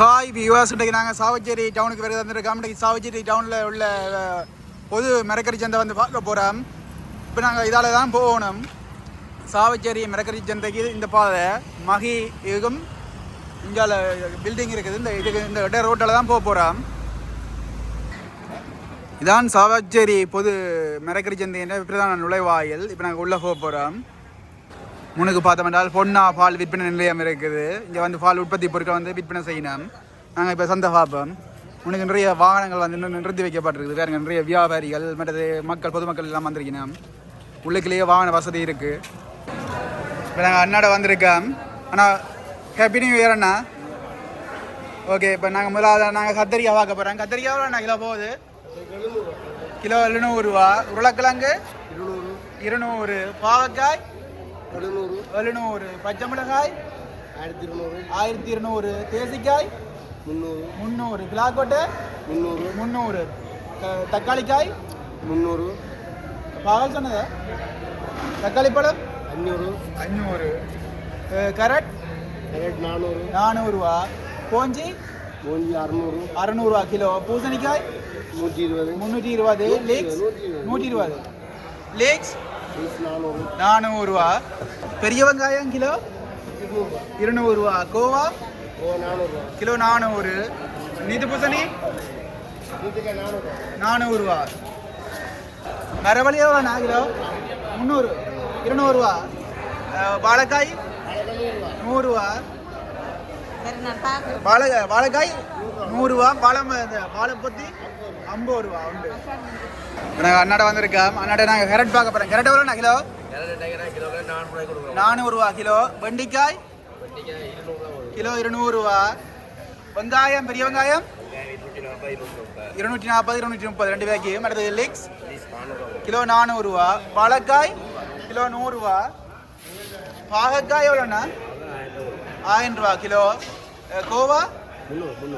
Hi viewers இன்றைக்கு நாங்கள் சாவச்சேரி டவுனுக்கு வருது வந்திருக்கோம் இன்றைக்கு சாவச்சேரி டவுனில் உள்ள பொது மிரக்கரி சந்தை வந்து பார்க்க போகிறோம் இப்போ நாங்கள் இதால் தான் போகணும். சாவச்சேரி மிரக்கரி சந்தைக்கு இந்த பாதை மகி இதுக்கும் இங்கால பில்டிங் இருக்குது. இந்த இதுக்கு இந்த இட ரோட்டில் தான் போக போகிறோம் இதான் சாவச்சேரி பொது மிரக்கரி சந்தையின் பிரதான நுழைவாயில். இப்போ நாங்கள் உள்ளே போக போகிறோம் முன்னுக்கு பார்த்தோம் என்றால் பொன்னா பால் விற்பனை நிலையம் இருக்குது. இங்கே வந்து பால் உற்பத்தி பொருட்கள் வந்து விற்பனை செய்யணும். நாங்கள் இப்போ சந்தை பார்ப்போம். முன்னுக்கு நிறைய வாகனங்கள் வந்து நிறுத்தி வைக்கப்பட்டிருக்குது. வேறு நிறைய வியாபாரிகள் மற்றது மக்கள் பொதுமக்கள் எல்லாம் வந்திருக்கணும். உள்ளுக்குள்ளேயே வாகன வசதி இருக்குது இப்போ நாங்கள் அண்ணாட வந்திருக்கோம். ஆனால் ஹாப்பி நியூ இயர் அண்ணா. ஓகே இப்போ நாங்கள் முதலாவது நாங்கள் கத்தரிக்காய் பார்க்க போகிறோம் கத்தரிக்காய் அண்ணா? கிலோ போகுது. கிலோ எழுநூறுவா உருளைக்கிழங்கு? இருநூறு. பாவக்காய்? எழுநூறு. எழுநூறு. பச்சை மிளகாய். ஆயிரத்தி இருநூறு. ஆயிரத்தி இருநூறு. தேசிக்காய். முந்நூறு. முந்நூறு. கிலாக்கொட்டை முந்நூறு. முந்நூறு. தக்காளிக்காய். முந்நூறு. பாகல் சொன்னதா? தக்காளி பழம். அஞ்சூறு. அஞ்சூறு. கரட். கேரட் நானூறு. நானூறுரூவா கோஞ்சி மூஞ்சி அறநூறு. அறநூறுவா கிலோ. பூசணிக்காய். நூற்றி இருபது. முந்நூற்றி இருபது. லீக்ஸ் நூற்றி இருபது. லீக்ஸ் நானூறுரூவா பெரிய வெங்காயம் கிலோ? இருநூறு இருநூறுவா. கோவா? கிலோ நானூறு. நீத்து பூசணி? நானூறு நானூறுரூவா மரவழி நான் கிலோ முந்நூறு. இருநூறுவா. வாழைக்காய்? நூறுரூவா வாழை வாழைக்காய்? நூறுரூவா வாழை வாழைப்பத்தி ஐம்பது ரூபா உண்டு. நாங்கள் அண்ணாட வந்திருக்கோம் அண்ணாட நாங்கள் கேரட் பார்க்க போகிறோம் கேரட் எவ்வளோண்ணா கிலோ? நானூறுரூவா கிலோ வெண்டிக்காய்? கிலோ இருநூறுவா. வெங்காயம் பெரிய வெங்காயம்? இருநூற்றி நாற்பது இருநூற்றி முப்பது ரெண்டு பேக்கு அடுத்தது லிக்ஸ் கிலோ நானூறுரூவா வாழைக்காய்? கிலோ நூறுரூவா பாகக்காய் எவ்வளோண்ணா? ஆயிரம் ரூபா. கிலோ கோவா?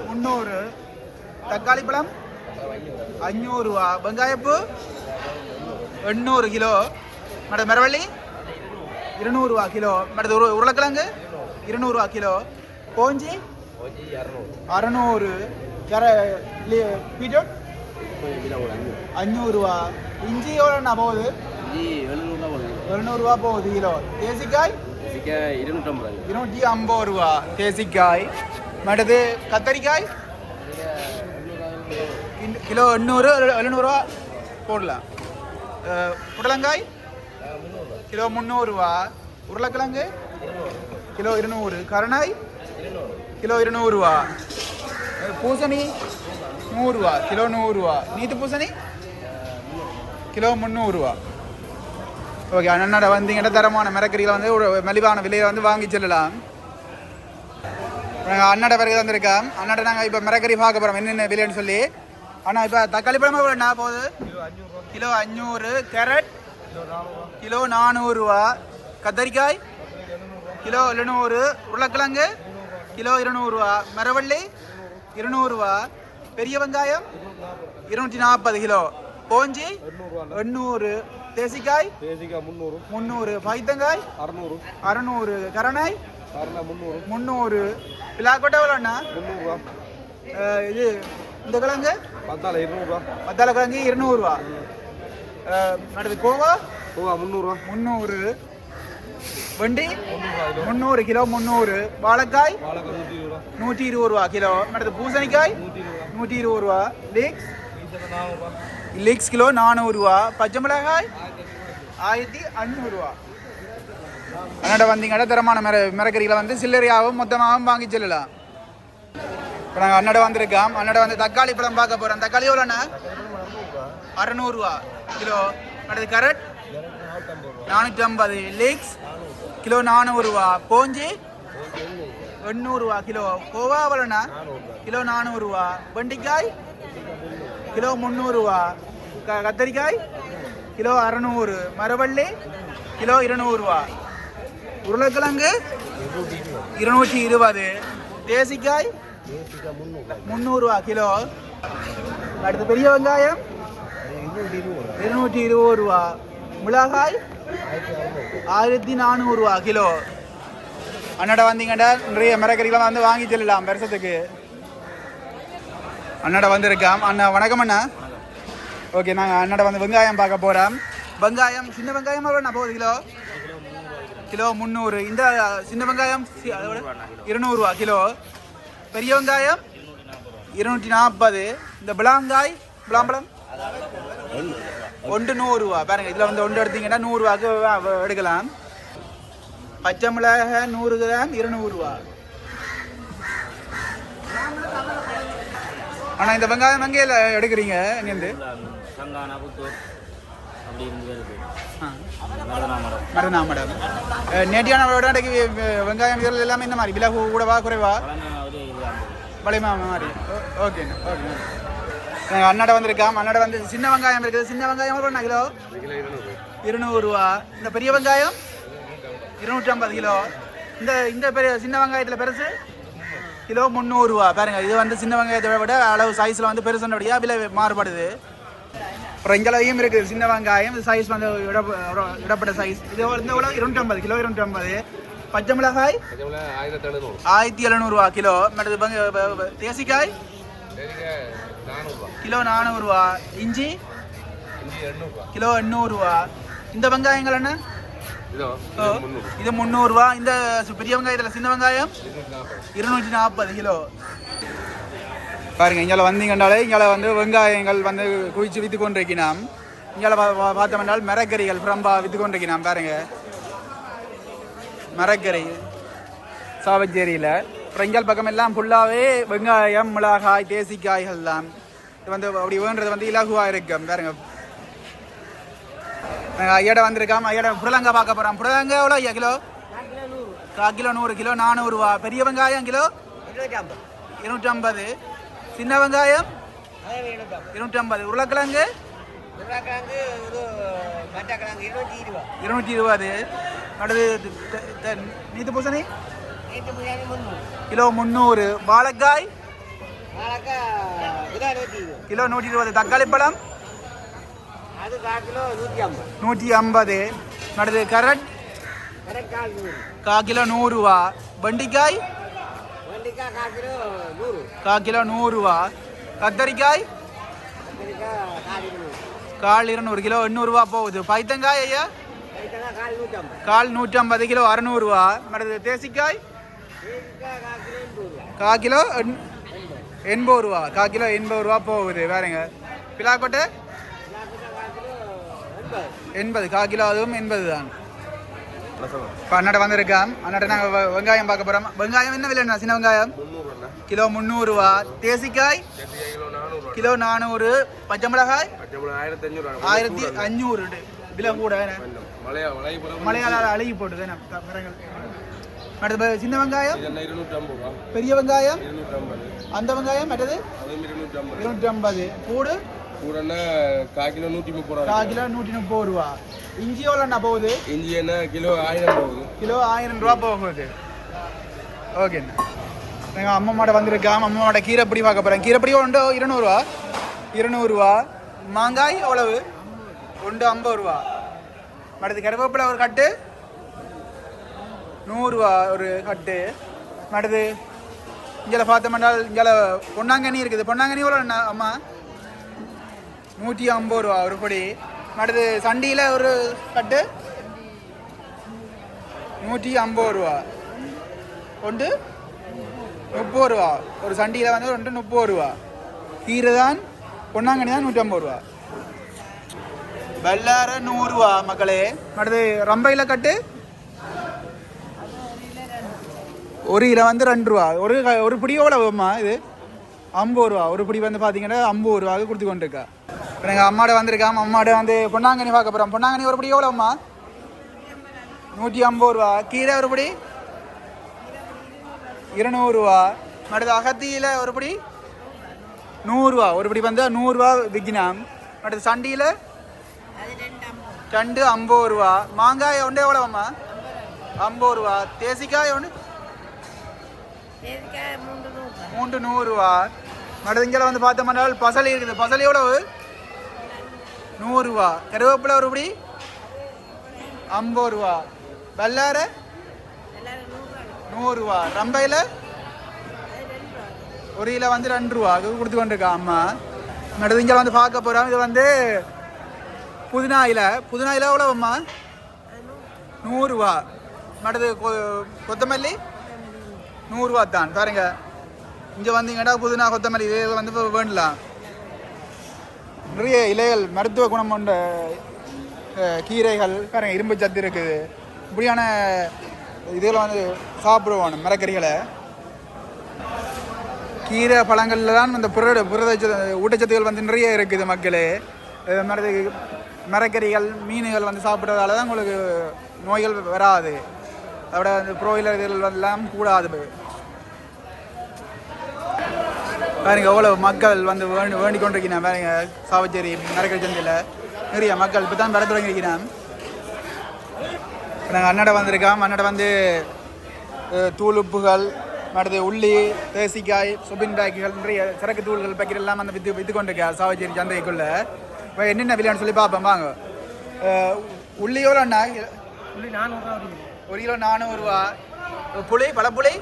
முந்நூறு. தக்காளி பழம்? அஞ்சூறுரூவா வெங்காயப்பூ? எண்ணூறு கிலோ. மேடம் மரவள்ளி? இருநூறுவா கிலோ. மேடம் உரு உருளைக்கிழங்கு? இருநூறுவா கிலோ. கோஞ்சி? அறநூறு. கர பீட்ரூட் அஞ்சூறுரூவா இஞ்சி எவ்வளோண்ணா போகுது? எழுநூறுவா போகுது கிலோ. தேசிக்காய்? இருநூற்றி ஐம்பது ரூபா. தேசிக்காய். மற்றது கத்தரிக்காய்? கிலோ எண்ணூறு எழுநூறுவா போடலாம். புடலங்காய்? கிலோ முந்நூறுரூவா உருளைக்கிழங்கு? கிலோ இருநூறு. கருணாய்? கிலோ இருநூறுவா. பூசணி? நூறுரூவா கிலோ நூறுரூவா நீத்து பூசணி? கிலோ முந்நூறுரூவா ஓகே அண்ணனோட வந்தீங்கன்னா தரமான மிரக்கறியில் வந்து ஒரு மலிவான விலையை வந்து வாங்கி செல்லலாம். நாங்கள் அண்ணாட பிறகு வந்திருக்கோம் அண்ணாட நாங்கள் இப்போ மரக்கறி பார்க்க போகிறோம் என்னென்ன விலைன்னு சொல்லி. ஆனால் இப்போ தக்காளி பழம் எவ்வளோ என்ன போகுது? கிலோ அஞ்சூறு கேரட் கிலோ நானூறுரூவா கத்தரிக்காய் கிலோ எழுநூறு. உருளைக்கிழங்கு கிலோ இருநூறுவா மரவள்ளி இருநூறுவா பெரிய வெங்காயம் இருநூற்றி நாற்பது கிலோ. கோஞ்சி எண்ணூறு. தேசிக்காய் முந்நூறு. முந்நூறு. பைத்தங்காய் அறநூறு. அறநூறு. கரணாய் முந்நூறு. முந்நூறு. பிளாக்கோட்டை எவ்வளோண்ணா இது இந்த கிழங்கு? பத்தால இருநூறுவா. மத்தால கிழங்கு இருநூறுவா. அடுத்து கோவா? போவா முந்நூறுரூவா முந்நூறு. வண்டி? முந்நூறு கிலோ முந்நூறு. வாழைக்காய்? நூற்றி இருபது ரூபா கிலோ. அடுத்து பூசணிக்காய்? நூற்றி இருபது ரூபா லீக்ஸ் லீக்ஸ் கிலோ நானூறுரூவா பச்சை மிளகாய்? ஆயிரத்தி அஞ்சூறுரூவா அதனோட வந்தீங்கன்னா தரமான மிர மிரக்கறிகளை வந்து சில்லறையாகவும் மொத்தமாகவும் வாங்கி செல்லலாம். இப்போ நாங்கள் அண்ணட வந்திருக்கோம் அண்ணட வந்து தக்காளி பழம் பார்க்க போகிறோம் தக்காளி எவ்வளோண்ணா அறநூறுவா. கிலோ. அடுத்து கரட் நானூற்றி ஐம்பது லீக்ஸ் கிலோ நானூறுரூவா போஞ்சி? எண்ணூறுரூவா கிலோ. கோவா எவ்வளோண்ணா கிலோ நானூறுரூவா வெண்டிக்காய்? கிலோ முந்நூறுரூவா க கத்தரிக்காய்? கிலோ அறநூறு. மரவள்ளி? கிலோ இருநூறுவா. உருளைக்கிழங்கு? இருநூற்றி இருபது. தேசிக்காய்? முந்நூறுரூவா கிலோ. அடுத்து பெரிய வெங்காயம். இருநூற்றி இருபது ரூபா. மிளகாய் ஆயிரத்தி நானூறுரூவா கிலோ. அண்ணாட வந்தீங்கடா. நிறைய மிரக்கறிகளாம் வந்து வாங்கி செல்லலாம் வருஷத்துக்கு. அண்ணாட வந்திருக்காம். அண்ணா வணக்கம் அண்ணா. ஓகே நாங்கள் அண்ணாட வந்து வெங்காயம் பார்க்க போகிறோம் வெங்காயம் சின்ன வெங்காயம் எவ்வளோ போகுது கிலோ? கிலோ முந்நூறு. இந்த சின்ன வெங்காயம் அதோட இருநூறுவா கிலோ. பெரிய வெங்காயம் இருநூற்றி நாற்பது. இந்த பிளாங்காய் பிளாம்பழம் ஒன்று நூறுரூவா பாருங்க இதில் வந்து ஒன்று எடுத்தீங்கன்னா நூறுரூவாக்கு எடுக்கலாம். பச்சை மிளகாய் நூறு கிராம் இருநூறுவா ஆனால் இந்த வெங்காயம் எங்கே எடுக்கிறீங்க? இங்கேருந்து? சங்கானா புத்தூர் அப்படி இருந்து வருது ஆ. மருதனா மரம் மருதா மேடம். நேட்டியான வெங்காயம் இதெல்லாம் எல்லாமே இந்த மாதிரி. விலை கூடவா குறைவா? ஐம்பது மாதிரி ஓகேண்ணா ஓகே எங்கள் அண்ணாட வந்திருக்காம் அண்ணாட வந்து சின்ன வெங்காயம் இருக்குது. சின்ன வெங்காயம் எவ்வளோ கிலோ கிலோ? இருநூறுவா. இந்த பெரிய வெங்காயம்? இருநூற்றி ஐம்பது கிலோ. இந்த இந்த பெரிய சின்ன வெங்காயத்தில் பெருசு? கிலோ முந்நூறுரூவா பாருங்க இது வந்து சின்ன வெங்காயத்தை விட அளவு சைஸில் வந்து பெருசுன்னபடியா விலை மாறுபடுது. அப்புறம் இங்களையும் இருக்குது. சின்ன வெங்காயம் சைஸ் வந்து விட- விடப்பட்ட சைஸ் இது இந்த எவ்வளோ இருநூற்றம்பது கிலோ இருநூற்றம்பது. பச்சை மிளகாய் ஆயிரத்தி எழுநூறு ஆயிரத்தி எழுநூறுவா கிலோ மற்றது தேசிக்காய் கிலோ நானூறுரூவா இஞ்சி கிலோ எண்ணூறுரூவா இந்த வெங்காயங்கள் என்ன இதோ முந்நூறுரூவா இந்த பெரிய வெங்காயத்தில் சின்ன வெங்காயம் இருநூற்றி நாற்பது கிலோ பாருங்க இங்கே வந்தீங்கன்னாலே இங்கே வந்து வெங்காயங்கள் வந்து குவிச்சு விற்று கொண்டிருக்கிறோம் இங்கே பார்த்தோம்னால் மரக்கறிகள் பிரம்பா விற்று கொண்டிருக்கிறோம் பாருங்க மரக்கறி சாவச்சேரியில் அப்புறம் இங்கே பக்கம் எல்லாம் ஃபுல்லாகவே வெங்காயம் மிளகாய் தேசிக்காய்கள் தான் இது வந்து அப்படி வேண்டது வந்து இலகுவாக இருக்கும். பாருங்க. ஐயாட வந்திருக்கோம். ஐயாட புடலங்காய் பார்க்க போகிறோம் புடலங்காய் எவ்வளோ ஐயா கிலோ? கால் கிலோ நூறு கிலோ நானூறுரூவா பெரிய வெங்காயம் கிலோ? இருநூற்றி ஐம்பது சின்ன வெங்காயம்? இருநூற்றி ஐம்பது உருளைக்கிழங்கு இருநூற்றி இருபது. த- நீத்து பூசணி கிலோ முந்நூறு வாழைக்காய் கிலோ நூற்றி இருபது தக்காளி பழம் நூற்றி ஐம்பது கரட் கால் நூறு கா கிலோ நூறுரூவா வெண்டிக்காய் கா கிலோ நூறுரூவா கத்தரிக்காய் கால் நூறு கால் இருநூறு கிலோ எண்ணூறுரூவா போகுது பைத்தங்காய் ஐயா கால் நூற்றி ஐம்பது கால் நூற்றம்பது கிலோ அறநூறுவா. அடுத்து தேசிக்காய்? கா கிலோ எண்- எண்பது ரூபா கா கிலோ எண்பது ரூபா போகுது வேறங்க பிலாக்கொட்டை எண்பது. கா கிலோ அதுவும் எண்பது தான். இப்போ அண்ணாட்ட வந்திருக்கான் அண்ணாட்ட நாங்கள் வெங்காயம் பார்க்க போகிறோம் வெங்காயம் என்ன விலைண்ணா? சின்ன வெங்காயம்? கிலோ முந்நூறுரூவா தேசிக்காய்? கிலோ நானூறு. பச்சை மிளகாய்? ஆயிரத்தி அஞ்சூறு. விலை கூட என்ன? மலையா மலையப்புறம் மலையாள அழுகி போட்டுது த- மரங்கள். அடுத்து சின்ன வெங்காயம். பெரிய வெங்காயம். அந்த வெங்காயம் மற்றது இருநூற்றி ஐம்பது இருநூற்றி ஐம்பது பூடு கூடன்னா கால் கிலோ நூற்றி முப்பது ரூபா கால் கிலோ நூற்றி முப்பது ரூபா. இஞ்சி எவ்வளோண்ணா போகுது? இஞ்சி என்ன கிலோ ஆயிரம் போகுது. கிலோ ஆயிரம் ரூபா போகுது ஓகேண்ணா எங்கள் அம்மாவோட வந்திருக்கேன் அம்மாவோட கீரைப்பொடி பார்க்க போகிறேன் கீரைப்பொடி உண்டு? இருநூறுவா இருநூறுவா மாங்காய் எவ்வளவு? உண்டு ஐம்பது ரூபா. அடுத்து கருவேப்பிலை ஒரு கட்டு. நூறுரூவா ஒரு கட்டு. மடது இங்கே பார்த்தோம்னால் இங்கே பொன்னாங்கண்ணி இருக்குது. பொன்னாங்கண்ணி எவ்வளோ அம்மா? நூற்றி ஐம்பது ரூபா ஒரு பொடி. மடது சண்டியில் ஒரு கட்டு. நூற்றி ஐம்பது ரூபா. ஒன்று முப்பது ரூபா. ஒரு சண்டியில் வந்து ஒன்று முப்பது ரூபா. கீரை தான் பொன்னாங்கண்ணி தான் நூற்றி ஐம்பது ரூபா. வெள்ளார நூறுரூவா மக்களே அடுத்து ரம்பையில் கட்டு. ஒரு கிலோ வந்து ரெண்டு ரூபா. ஒரு க- ஒரு பிடி எவ்வளோம்மா இது? ஐம்பது ரூபா. ஒரு பிடி வந்து பார்த்தீங்கன்னா ஐம்பது ரூபாவுக்கு கொடுத்து கொண்டு இருக்கா இப்போ எங்கள் அம்மாட வந்திருக்காம. அம்மாட வந்து பொன்னாங்கண்ணி பார்க்க போகிறோம் பொன்னாங்கண்ணி ஒரு பிடி எவ்வளோம்மா நூற்றி ஐம்பது ரூபா. கீரை ஒரு பிடி? இருநூறுவா அடுத்து அகத்தியில் ஒரு பிடி? நூறுரூவா ஒரு பிடி வந்து நூறுரூவா விக்னாம் அடுத்து சண்டியில் ரெண்டு ஐம்பது ரூபா மாங்காய் ஒன்று எவ்வளோம்மா ஐம்பது ரூபா தேசிக்காய் ஒன்று மூன்று நூறுரூவா அடுத்து இங்கே வந்து பார்த்தோம்னா பசலி இருக்குது பசலி எவ்வளவு நூறுரூவா கருவேப்பிலை ஒரு பிடி ஐம்பது ரூபா வெள்ளார நூறுரூவா ரம்பையில் ஒரு கிலோ வந்து ரெண்டு ரூபா கொடுத்து கொண்டிருக்கா அம்மா இங்கே வந்து பார்க்க போகிறோம் இது வந்து புதினா இலை புதினா இலை எவ்வளோ அம்மா? நூறுரூவா மற்றது கொ கொத்தமல்லி? நூறுரூவா தான். பாருங்க. இங்கே வந்தீங்கன்னா புதினா கொத்தமல்லி இது வந்து வேண்டலாம். நிறைய இலைகள் மருத்துவ குணம் கொண்ட கீரைகள் பாருங்கள் இரும்பு சத்து இருக்குது. இப்படியான இதில் வந்து சாப்பிடுவோம் மரக்கறிகளை. கீரை பழங்களில் தான் இந்த புரட புரத சத்து- ஊட்டச்சத்துகள் வந்து நிறைய இருக்குது மக்களே. மாதிரி மரக்கறிகள் மீன்கள் வந்து சாப்பிட்றதால தான் உங்களுக்கு நோய்கள் வராது. அதோட வந்து புரோயிலர் எல்லாம் கூடாது. பாருங்க எவ்வளோ மக்கள் வந்து வேண்டி வேண்டிக் கொண்டிருக்கிறேன் பாருங்க சாவச்சேரி மரக்கறி சந்தையில். நிறைய மக்கள் இப்போ தான் வர தொடங்கியிருக்கிறேன் நாங்கள் அன்னடை வந்திருக்கோம். அன்னடை வந்து தூளுப்புகள் தூள் உப்புகள் அடுத்து உள்ளி தேசிக்காய் சுபின் பேக்குகள் நிறைய சரக்கு தூள்கள் பேக்கெட் எல்லாம் வந்து வித்து வித்து கொண்டிருக்கா சாவச்சேரி சந்தைக்குள்ளே. இப்போ என்னென்ன விலையான்னு சொல்லி பார்ப்போம் வாங்க. உள்ளி எவ்வளோ அண்ணா? புளி நானூறுரூவா வருது ஒரு கிலோ நானூறுரூவா புளி பழப்புளி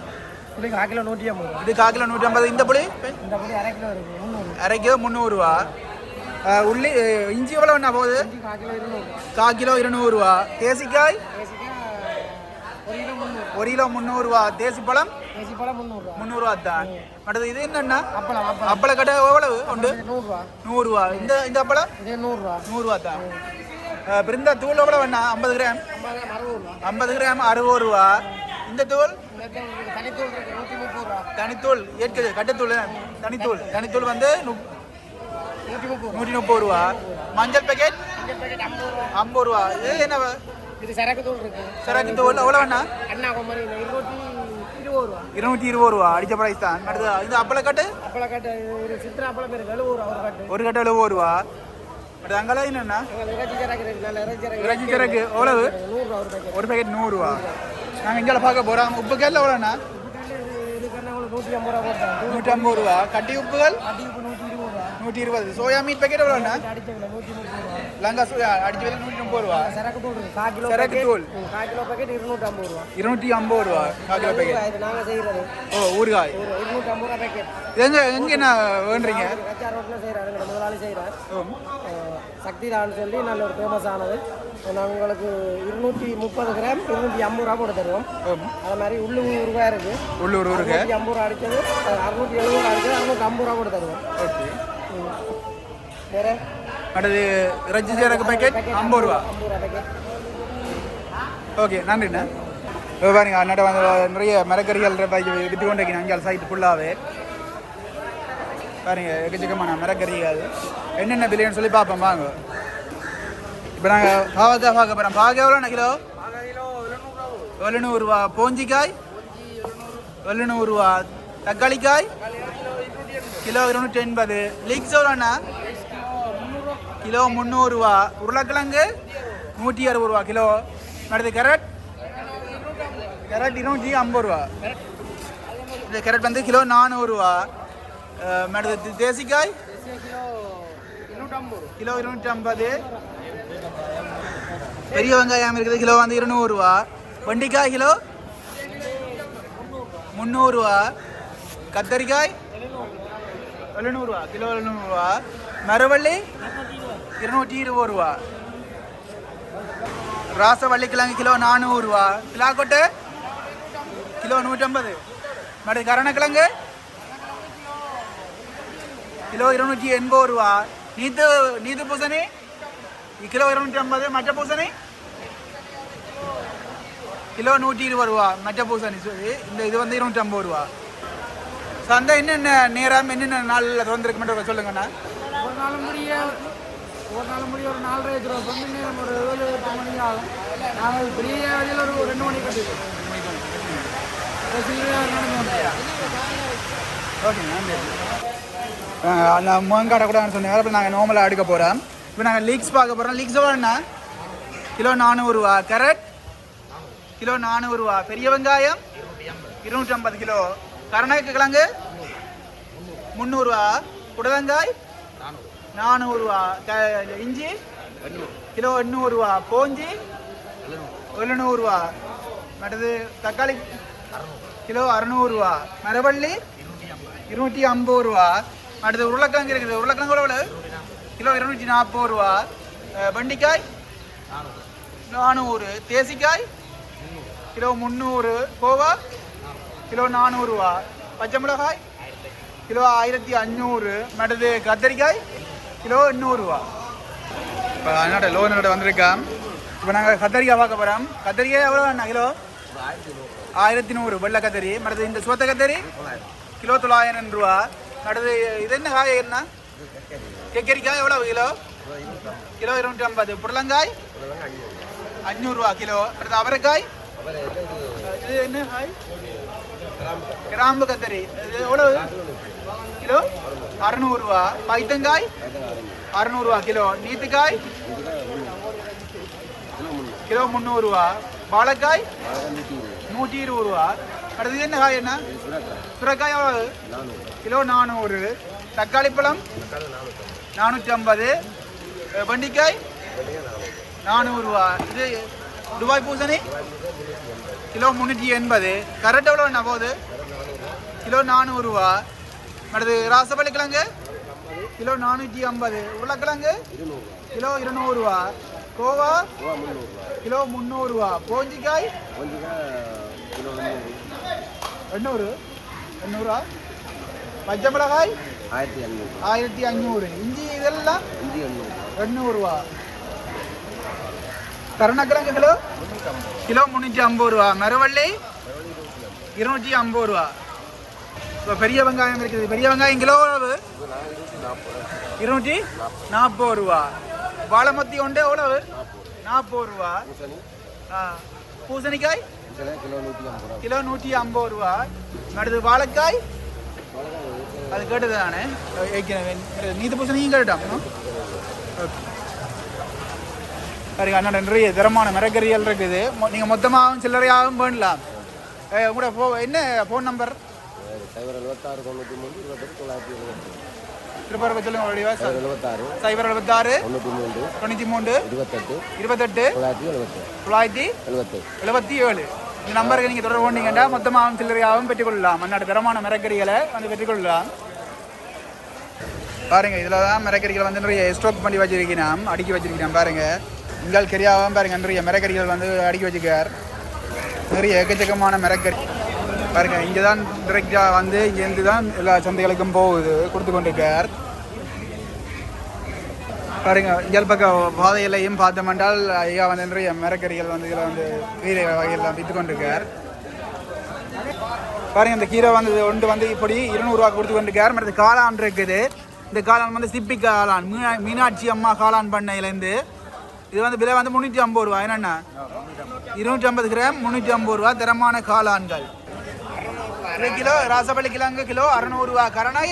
புளி? கால் கிலோ நூற்றி ஐம்பது இது கால் கிலோ நூற்றி ஐம்பது. இந்த புளி? இந்த புளி அரை கிலோ இருக்குது முந்நூறு. அரை கிலோ முந்நூறுரூவா உள்ளி இஞ்சி எவ்வளோ அண்ணா போகுது? கால் கிலோ இருநூறு கால் கிலோ இருநூறுவா தேசிக்காய்? ஒரு கிலோ முந்நூறுரூவா தேசி பழம் முந்நூறுரூவா தான் அடுத்து இது என்னண்ணா அப்பளம் அப்பளம். எவ்வளவு? உண்டு? நூறுரூவா நூறுரூவா இந்த இந்த அப்பளம்? இது நூறுரூவா நூறுரூவா தான் பிருந்தா தூள் எவ்வளோ வேணா ஐம்பது கிராம். ஐம்பது கிராம் அறுபது ரூபா. இந்த தூள்? தனித்தூள் நூற்றி முப்பது ரூபா. தனித்தூள். இயற்கை கட்டத்தூள் தனித்தூள். தனித்தூள் வந்து நூற்றி முப்பது ரூபா. மஞ்சள் பேக்கெட் ஐம்பது ரூபா. இது என்ன இது சரக்கு தூள் இருக்குது சரக்கு தூள் எவ்வளோ வேணா அண்ணா இருநூற்றி இருநூற்றி இருபது ரூபா. அடிச்ச பிரைஸ் தான். அடுத்து இந்த அப்பளக்கட்டு அப்பளம் கட்டு ஒரு சித்திர அப்பளம் இருக்குது எழுபது ரூபா ஒரு கட்டு. ஒரு கட்டு எழுபது ரூபா அடுத்து அங்கெல்லாம் இறைச்சி சரக்கு எவ்வளவு? ஒரு பேக்கெட் நூறுரூவா நாங்கள் இங்கே பார்க்க போகிறோம் உப்பு கேரில் எவ்வளோண்ணா நூற்றி ஐம்பது ரூபா கட்டி உப்புகள்? நூற்றி இருபது ரூபா. நூற்றி இருபது. சோயா மீட் பேக்கெட் எவ்வளோண்ணா ரூபா லங்கா அடிச்சு வேலை நூற்றி முப்பது ரூபா சரக்கு தூள் இருக்கு கால் கிலோ சரக்கு packet, தூள். ம், கால் கிலோ பேக்கெட் இருநூற்றி ஐம்பது ரூபா இருநூற்றி ஐம்பது ரூபா கால் கிலோ பேக்கெட் இது நாங்கள் செய்கிறது ஓ ஊறுகாய் இருநூற்றி ஐம்பது ரூபா பேக்கெட் எங்க எங்க என்ன வேண்டுறீங்க கச்சா ரோட்டில் செய்கிறாரு எங்கள் முதலாளி செய்கிறார் ஓம் சக்தி தான் சொல்லி நல்ல ஒரு ஃபேமஸ் ஆனது நாங்கள் உங்களுக்கு இருநூற்றி முப்பது கிராம் இருநூற்றி ஐம்பது ரூபா போட்டு தருவோம் அது மாதிரி உள்ளு ரூபாய் இருக்குது உள்ளூர் அறுநூற்றி ஐம்பது ரூபா அடிச்சது அறுநூற்றி எழுபது ரூபா அறுநூற்றி ஐம்பது ரூபா போட்டு தருவோம் ஓகே ம். வேறு அடுத்து இறைச்சி சரக்கு பேக்கெட் ஐம்பது ரூபா. ஓகே நன்றிண்ணா இப்போ பாருங்க அண்ணாட்ட வந்து நிறைய மரக்கறிகள் விட்டு கொண்டு வைக்கணும். அங்கே சைட் ஃபுல்லாகவே பாருங்க எக்கச்சக்கமான மரக்கறிகள். என்னென்ன பில்லுன்னு சொல்லி பார்ப்போம் வாங்க. இப்போ நாங்கள் பாவத்தை பார்க்க போகிறோம் பாக எவ்வளோ கிலோ? எழுநூறுவா போஞ்சிக்காய்? எழுநூறுவா தக்காளிக்காய்? கிலோ இருநூற்றி எண்பது. லீக்ஸ் எவ்வளோண்ணா கிலோ முந்நூறுரூவா உருளைக்கிழங்கு நூற்றி அறுபது ரூபா கிலோ. அடுத்து கேரட் கேரட் இருநூற்றி ஐம்பது ரூபா. இந்த கேரட் வந்து கிலோ நானூறுரூவா அடுத்து தேசிக்காய். கிலோ இருநூற்றி ஐம்பது பெரிய வெங்காயம் இருக்குது கிலோ வந்து இருநூறுவா வெண்டிக்காய் கிலோ முந்நூறுரூவா கத்தரிக்காய் எழுநூறுவா கிலோ எழுநூறுவா. மரவள்ளி இருநூற்றி இருபது ரூபா. ராசவள்ளிக்கிழங்கு கிலோ நானூறுரூவா கிலாக்கொட்டு கிலோ நூற்றம்பது. மறு கரணக்கிழங்கு கிலோ இருநூற்றி எண்பது ரூபா. நீத்து நீத்து பூசணி கிலோ இருநூற்றி ஐம்பது மற்ற பூசணி கிலோ நூற்றி இருபது ரூபா. மற்ற பூசணி சொல்லி இந்த இது வந்து இருநூற்றி ஐம்பது ரூபா. சந்தை என்னென்ன நேரம் என்னென்ன நாளில் திறந்துருக்குமென்ற சொல்லுங்கண்ணா. ஒரு நாள் முடிய ஒரு நாள் முடிய ஒரு நாலரை பன்னெண்டு நேரம் ஒரு ஏழு எட்டு மணி ஆகும். நாங்கள் பெரிய வழியில் ஒரு ரெண்டு மணி கட்டிடுவோம் ஓகே நான் முகங்காட கூட சொன்னேன். அப்புறம் நாங்கள் நார்மலாக எடுக்க போகிறோம் இப்போ நாங்கள் லீக்ஸ் பார்க்க போகிறோம் லீக்ஸ் எவ்வளோண்ணா கிலோ நானூறுரூவா கேரட்? கிலோ நானூறுரூவா பெரிய வெங்காயம்? இருநூற்றி ஐம்பது கிலோ. கருணாக்கு கிழங்கு. முந்நூறுரூவா புடலங்காய். நானூறுரூவா க இஞ்சி. கிலோ எண்ணூறுரூவா போஞ்சி. எழுநூறுவா. மற்றது தக்காளி. கிலோ அறநூறுவா. மரவள்ளி. இருநூற்றி ஐம்பது ரூபா அடுத்து உருளைக்கிழங்கு இருக்குது. உருளைக்கிழங்கு எவ்வளோ கிலோ இருநூற்றி நாற்பது ரூபா வண்டிக்காய். நானூறு. தேசிக்காய். கிலோ முந்நூறு. கோவா. கிலோ நானூறுரூவா பச்சை மிளகாய் கிலோ ஆயிரத்தி அஞ்சூறு. மற்றது கத்தரிக்காய் கிலோ எண்ணூறுரூவா இப்போ அண்ணோட லோ என்னோட வந்திருக்கான் இப்போ நாங்கள் கத்தரிக்காய் பார்க்க போகிறோம் கத்தரிக்காய் எவ்வளோ அண்ணா கிலோ? ஆயிரத்தி நூறு. வெள்ளை கத்தரி. மற்றது இந்த சுவத்த கத்தரி கிலோ தொள்ளாயிரம் ரூபா. மற்றது இது என்ன காய் என்ன கெக்கரிக்காய் எவ்வளோ கிலோ? கிலோ இருநூற்றி ஐம்பது புடலங்காய் அஞ்சூறுரூவா கிலோ. அடுத்து அவரைக்காய் இது என்ன காய்? கிராம்பு கத்தரி இது எவ்வளவு? கிலோ? அறுநூறுவா. பைத்தங்காய்? அறுநூறுவா. கிலோ. நீத்துக்காய்? கிலோ முந்நூறுரூவா வாழைக்காய்? நூற்றி இருபது ரூபா அடுத்தது என்ன காய் என்ன? சுரக்காய் எவ்வளவு? கிலோ நானூறு. தக்காளி பழம்? நானூற்றி ஐம்பது வண்டிக்காய்? நானூறுரூவா இது துபாய் பூசணி? கிலோ முந்நூற்றி எண்பது. கரெக்ட் எவ்வளோ என்ன போகுது? கிலோ நானூறுரூவா அடுத்து ராசப்பள்ளி கிழங்கு? கிலோ நானூற்றி ஐம்பது. உருளைக்கிழங்கு? கிலோ இருநூறுவா கோவா? கிலோ முந்நூறுரூவா போஞ்சிக்காய்? எண்ணூறு. எண்ணூறா? பச்சை மிளகாய் ஆயிரத்தி ஐநூறு. ஆயிரத்தி அஞ்சூறு இஞ்சி இதெல்லாம்? இஞ்சி எண்ணூறு. எண்ணூறுரூவா கருணக்கிழங்கு கிலோ கிலோ முந்நூற்றி ஐம்பது ரூபா மரவள்ளி இருநூற்றி ஐம்பது ரூபா இப்போ பெரிய வெங்காயம் இருக்குது பெரிய வெங்காயம் கிலோ எவ்வளவு இருநூற்றி நாற்பது ரூபா வாழைமத்தி ஒன்று எவ்வளவு நாற்பது ரூபா ஆ பூசணிக்காய் கிலோ நூற்றி ஐம்பது ரூபா அடுத்து வாழைக்காய் அது கேட்டது தானே ஏற்கனவே நீத்து பூசணியும் ஓகே சரி அண்ணா நிறைய தரமான மரக்கறிகள் இருக்குது. நீங்கள் மொத்தமாகவும் சில்லறையாகவும் வேணலாம் ஏ, உங்களோட ஃபோ என்ன ஃபோன் நம்பர் சைபர் எழுபத்தாறு தொண்ணூற்றி மூணு இருபத்தெட்டு தொள்ளாயிரத்தி எழுபத்தி திருப்பரப்பு சொல்லுங்க உங்களுடைய ச- எழுபத்தாறு சைபர் எழுபத்தாறு தொண்ணூற்றி மூன்று தொண்ணூற்றி மூன்று இருபத்தெட்டு இருபத்தெட்டு தொள்ளாயிரத்தி எழுபத்தி தொள்ளாயிரத்தி எழுபத்தி எழுபத்தி ஏழு. இந்த நம்பருக்கு நீங்கள் தொடர்பு கொண்டீங்கன்னா மொத்தமாகவும் சில்லறையாகவும் பெற்றுக்கொள்ளலாம். அன்னாடு தரமான மரக்கறிகளை வந்து பெற்றுக்கொள்ளலாம். பாருங்கள் இதில் தான் மரக்கறிகள் வந்து நிறைய ஸ்டோக் பண்ணி வச்சிருக்கிறோம் அடுக்கி வச்சிருக்கிறோம் பாருங்கள் இங்கால் கரியாகவும் பாருங்க நிறைய மிரக்கறிகள் வந்து அடுக்கி வச்சுக்கார் நிறைய எக்கச்சக்கமான மிரக்கறி. பாருங்க இங்கே தான் டிரெக்டாக வந்து இங்கேருந்து தான் எல்லா சந்தைகளுக்கும் போகுது கொடுத்து கொண்டிருக்கார் பாருங்க இயல் பக்கம் பாதையிலையும் பார்த்தோம்னால் ஐயா வந்து நிறைய மிரக்கறிகள் வந்து இதில் வந்து கீரை வகையெல்லாம் விற்று கொண்டிருக்கார் பாருங்க இந்த கீரை வந்து ஒன்று வந்து இப்படி இருநூறுவா கொடுத்து கொண்டிருக்கார் மற்ற காளான் இருக்குது. இந்த காளான் வந்து சிப்பி காளான். மீனா மீனாட்சி அம்மா காளான் பண்ணையிலேருந்து இது வந்து விலை வந்து முந்நூற்றி ஐம்பது ரூபா. என்னென்ன? இருநூற்றி ஐம்பது கிராம் முந்நூற்றி ஐம்பது ரூபா தரமான காளான்கள். அரை கிலோ ராசப்பள்ளி கிழங்கு கிலோ அறநூறுவா கரணை?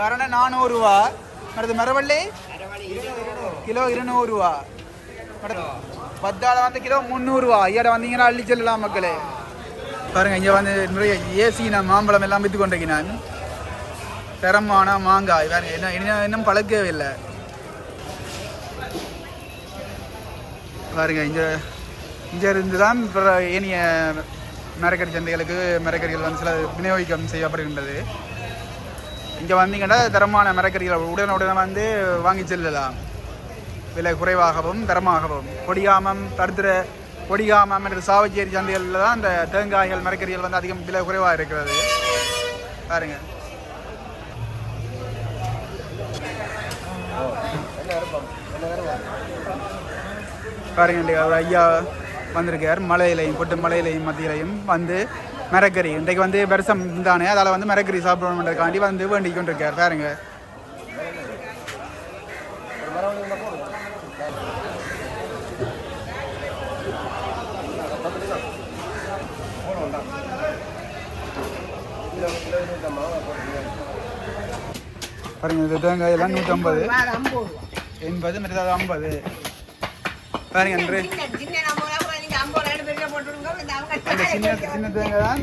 கரணை நானூறுரூவா அடுத்து மரவள்ளி? கிலோ இருநூறுவா பத்தாளை வந்து கிலோ முந்நூறுரூவா ஐயாட வந்தீங்கன்னா அள்ளி செல்லலாம் மக்களே. பாருங்க இங்கே வந்து நிறைய ஏசின மாம்பழம் எல்லாம் விற்று கொண்டிருக்கிறான். தரமான மாங்காய். வேறு என்ன இன்னும் பழக்கவே இல்லை. பாருங்க இங்கே இங்கே இருந்து தான் பிற- ஏனைய மரக்கறி சந்தைகளுக்கு மரக்கறிகள் வந்து சில விநியோகிக்கம் செய்யப்படுகின்றது. இங்கே வந்தீங்கன்னா தரமான மரக்கறிகள் உடனுடனே வந்து வாங்கி செல்லலாம். விலை குறைவாகவும் தரமாகவும். கொடியாமம் தடுத்துற கொடியாமம் என்ற சாவச்சேரி சந்தைகளில் தான் இந்த தேங்காய்கள் மரக்கறிகள் வந்து அதிகம் விலை குறைவாக இருக்கிறது. பாருங்க. பாருங்க ஒரு ஐயா வந்திருக்கார். மலையிலையும் கொட்டு மலையிலையும் மத்தியிலையும் வந்து மரக்கறி. இன்றைக்கு வந்து பெருசம் தானே அதால் வந்து மரக்கறி சாப்பிடணுன்றதுக்காண்டி வந்து வேண்டிக் கொண்டிருக்கார். பாருங்க. பாருங்க இந்த தேங்காய் எல்லாம் நூற்றம்பது எண்பது மற்றது ஐம்பது. பாருங்க அன்று. அந்த சின்ன சின்ன தேங்காய் தான்.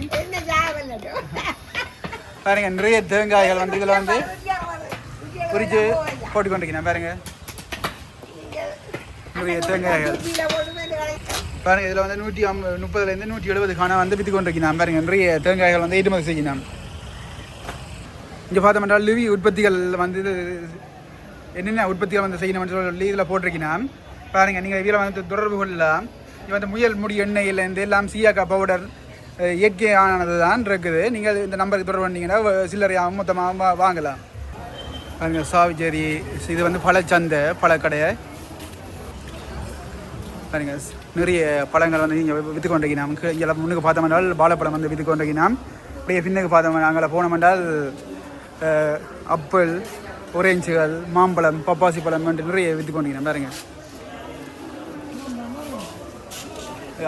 பாருங்க நிறைய தேங்காய்கள் வந்து இதில் வந்து குறித்து போட்டு கொண்டிருக்கிறேன் பாருங்க. நிறைய தேங்காய்கள். பாருங்க இதில் வந்து நூற்றி ஐம்பது முப்பதுலேருந்து நூற்றி எழுபது காண வந்து விற்று கொண்டிருக்கிறேன் பாருங்க. நிறைய தேங்காய்கள் வந்து ஏற்றுமதி செய்யணும் இங்கே பார்த்தோம்னா லிவி உற்பத்திகள் வந்து என்னென்ன உற்பத்திகள் வந்து செய்யணும்னு சொல்லி இதில் போட்டிருக்கீங்கன்னா பாருங்க நீங்கள் இதில் வந்து தொடர்பு கொள்ளலாம். இது வந்து முயல் முடி எண்ணெயிலேருந்து எல்லாம் சீயாக்கா பவுடர் இயற்கையானது தான் இருக்குது. நீங்கள் இந்த நம்பருக்கு தொடர்பு பண்ணிங்கன்னா சில்லறையாக மொத்தமாக வா- வாங்கலாம். பாருங்க சாவிச்சேரி இது வந்து பழச்சந்தை பழக்கடை பாருங்கள் நிறைய பழங்கள் வந்து இங்கே விற்று கொண்டிருக்கிறோம் இங்கே முன்னுக்கு பார்த்தோம்னால் வாழைப்பழம் வந்து விற்று கொண்டிருக்கிறோம் அப்படியே பின்னுக்கு பார்த்தோம் அங்கே போனோம்னால் அப்பிள் ஒரேஞ்சுகள் மாம்பழம் பப்பாசி பழம் என்று நிறைய விற்று கொண்டிருக்கிறோம் பாருங்கள்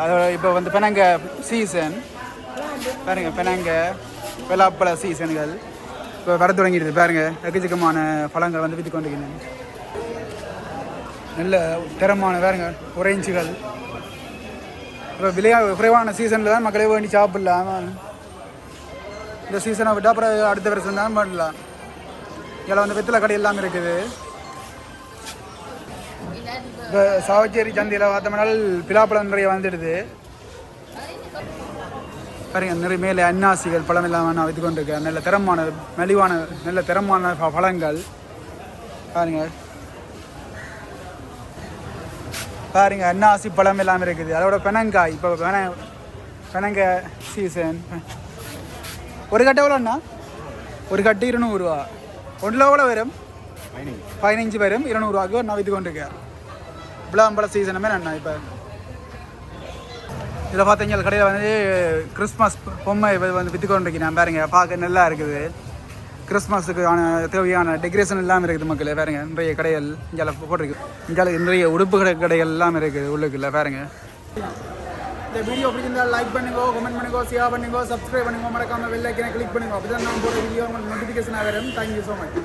அதோட இப்போ வந்து பெனங்க சீசன் பாருங்க பெனங்க வெள்ளாப்பழ சீசன்கள் இப்போ வர தொடங்கிடுது. பாருங்க எக்கச்சக்கமான பழங்கள் வந்து விற்று கொண்டிருக்கிறேன் நல்ல தரமான பாருங்க ஒரேஞ்சுகள் இப்போ விலையா குறைவான சீசனில் தான் மக்களே வேண்டி சாப்பிடலாம். இந்த சீசனை விட்டால் அப்புறம் அடுத்த வருஷம் தான் பண்ணலாம். இதில் வந்து வெத்தலை கடை எல்லாமே இருக்குது. இப்போ சாவச்சேரி சந்தையில் பார்த்தோம்னால் பிலாப்பழம் நிறைய வந்துடுது பாருங்க நிறைய மேலே அன்னாசிகள் பழம் எல்லாம் நான் விற்று கொண்டிருக்கேன். நல்ல தரமான மலிவான நல்ல தரமான ப- பழங்கள். பாருங்க. பாருங்க அன்னாசி பழம் எல்லாம் இருக்குது. அதோட பெனங்காய் இப்போ பென பெனங்க சீசன் ஒரு கட்டு எவ்வளோண்ணா ஒரு கட்டு இருநூறுவா ஒன்றில் எவ்வளோ வரும்? பதினஞ்சு. வரும். இருநூறுவாக்கு நான் விற்று கொண்டிருக்கேன். விளாம்பழ சீசனுமே நான் இப்போ இதில் பார்த்தீங்க கடையில் வந்து கிறிஸ்மஸ் பொம்மை வந்து விற்று கொண்டிருக்கிறேன் பாருங்க பார்க்க நல்லா இருக்குது. கிறிஸ்மஸுக்கான தேவையான டெக்கரேஷன் எல்லாம் இருக்குது மக்கள் பாருங்க நிறைய கடைகள் இங்கே போட்டிருக்கு. இங்கே நிறைய உடுப்பு கடை கடைகள் எல்லாம் இருக்குது உள்ளுக்குள்ள பாருங்க. இந்த வீடியோ பிடிச்சிருந்தால் லைக் பண்ணுங்க கமெண்ட் பண்ணுங்க ஷேர் பண்ணுங்க சப்ஸ்கிரைப் பண்ணுங்க. மறக்காம வெளில கிளிக் பண்ணுங்க. அப்படி தான் நான் போகிற வீடியோ உங்களுக்கு நோட்டிஃபிகேஷன் ஆகிறேன் தேங்க்யூ ஸோ மச்